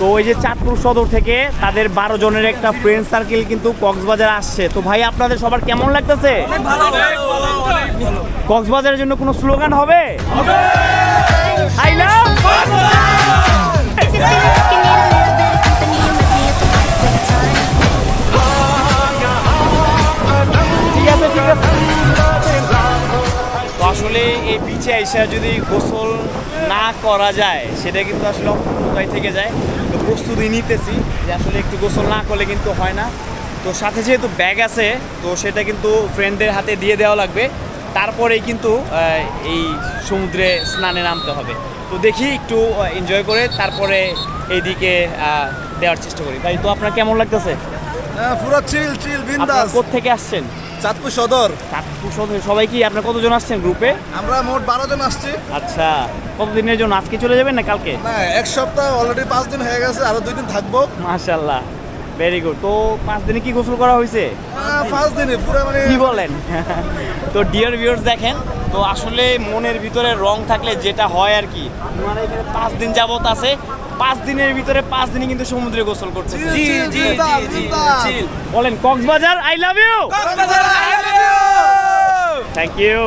তো ওই যে চাঁদপুর সদর থেকে তাদের বারো জনের একটা ফ্রেন্ড সার্কেল কিন্তু কক্সবাজার আসছে। তো ভাই আপনাদের সবার কেমন লাগতেছে? কক্সবাজারের জন্য কোনো স্লোগান হবে? আই love আসলে এই বিচে আইসা যদি গোসল না করা যায় সেটা কিন্তু আসলে অপূর্ণতায় থেকে যায়। তো প্রস্তুতি নিতেছি যে আসলে একটু গোসল না করলে কিন্তু হয় না। তো সাথে যেহেতু ব্যাগ আছে তো সেটা কিন্তু ফ্রেন্ডদের হাতে দিয়ে দেওয়া লাগবে। তারপরেই কিন্তু এই সমুদ্রে স্নানে নামতে হবে। তো দেখি একটু এনজয় করে তারপরে এইদিকে দেওয়ার চেষ্টা করি। তাই তো আপনার কেমন লাগতেছে? পুরো চিল চিল বিন্দাস। কোথেকে আসছেন? চাঁদপুর সদর। চাঁদপুর সদরে সবাই কি আপনার কতজন আসছেন গ্রুপে? আমরা মোট বারো জন আসছি। আচ্ছা কতদিনের জন্য? আজকে চলে যাবেন না কালকে? না এক সপ্তাহ অলরেডি পাঁচ দিন হয়ে গেছে আরও দুই দিন থাকব। মাশাল্লাহ ভেরি গুড তো পাঁচ দিনে কি গোসল করা হয়েছে? পাঁচ দিনে পুরো মানে কি বলেন? তো ডিয়ার ভিউয়ার্স দেখেন তো আসলে মনের ভিতরে রং থাকলে যেটা হয় আর কি ওনারা এখানে পাঁচ দিন যাবত আছে পাঁচ দিনের ভিতরে পাঁচ দিনই কিন্তু সমুদ্রে গোসল করছে জি জি জি জি বলেন Cox's Bazar I love you thank you